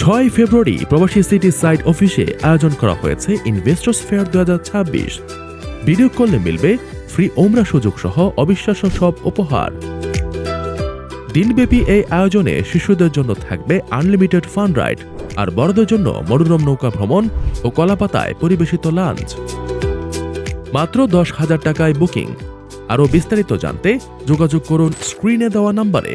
ছয় ফেব্রুয়ারি প্রবাসী city site অফিসে আয়োজন করা হয়েছে ইনভেস্টর্স ফেয়ার দু ভিডিও করলে মিলবে ফ্রি ওমরা সুযোগ সহ অবিশ্বাস্য সব উপহার। দিনব্যাপী এই আয়োজনে শিশুদের জন্য থাকবে আনলিমিটেড ফান রাইড আর বড়দের জন্য মনোরম নৌকা ভ্রমণ ও কলাপাতায় পরিবেশিত লাঞ্চ মাত্র দশ হাজার টাকায় বুকিং আরও বিস্তারিত জানতে যোগাযোগ করুন স্ক্রিনে দেওয়া নাম্বারে।